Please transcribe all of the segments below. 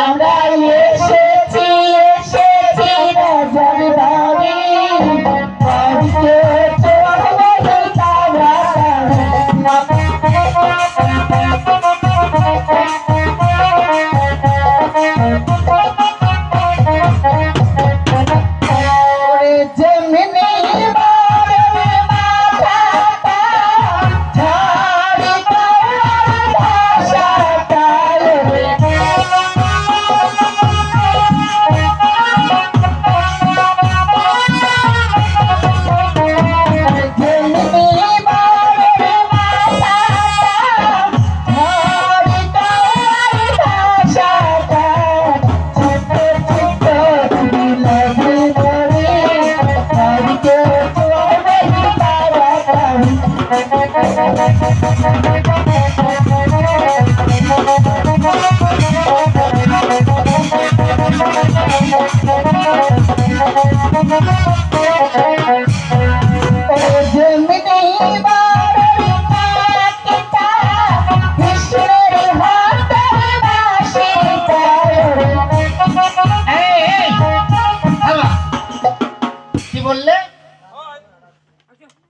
আমরা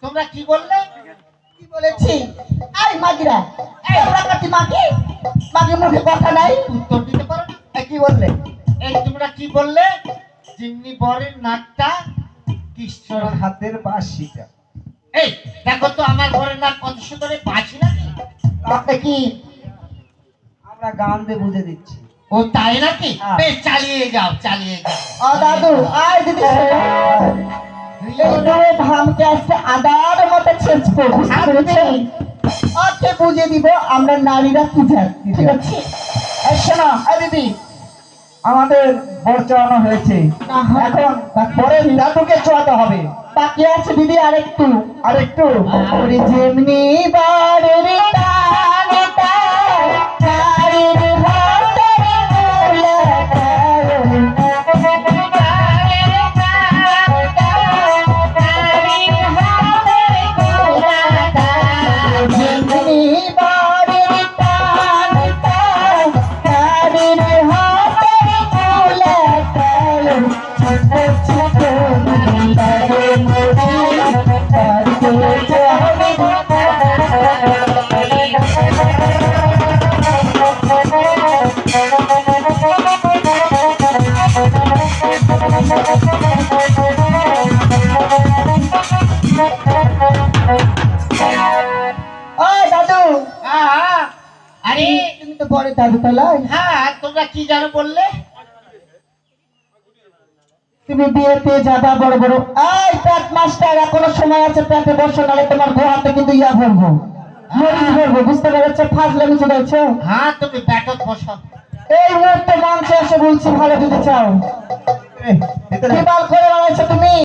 তোমরা কি বললে কি বলেছি এই মাগিরা এই রাকাতি মাগি মাগি মুখে কথা নাই উত্তর দিতে পারো না কি বললে? এই তোমরা কি বললে? জিম্নি বরের নাকটা কৃষ্ণর হাতের বাঁশিটা। এই দেখো তো আমার ঘরের নাক কত সুন্দর বাঁচি নাকি আপনি কি? আমরা গান দিয়ে বুঝে দিচ্ছি। ও তাই নাকি? হ্যাঁ। বেশ চালিয়ে যাও চালিয়ে যাও। ও দাদু আয় দিদি এই দুয়ে ধামকে আজকে আদার মতো ছেঁচবো বুঝতে পেরেছেন ওকে বুঝে দিব আমরা নারীরা কি জাত ঠিক আছে। শোনো দিদি আমাদের ভোট চড়ানো হয়েছে। হয়। এখন পরে দাদুকে চড়াতে হবে। বাকি আছে দিদি আরেকটু। আরেকটু যেমনি বাড়ির দাদু। হ্যাঁ আরে তুমি তো পরে দাদু তলায়। হ্যাঁ তোমরা কি জানো বললে? তুমি বিয়েতে যাবা বড় বড়। এই প্যাট মাস্টার এখনও সময় আছে প্যাটে বসো নাহলে তোমার গোহাতে কিন্তু ইয়া ভরবো। মরিচ ভরবো বুঝতে পেরেছ? ফাজলামি চলেছো হ্যাঁ তুমি ব্যাটত বসো। এই মুহূর্তে মঞ্চে এসে বলছি ভালো যদি চাও। এই, ভিতরে কি বাল করে বানাইছো তুমি?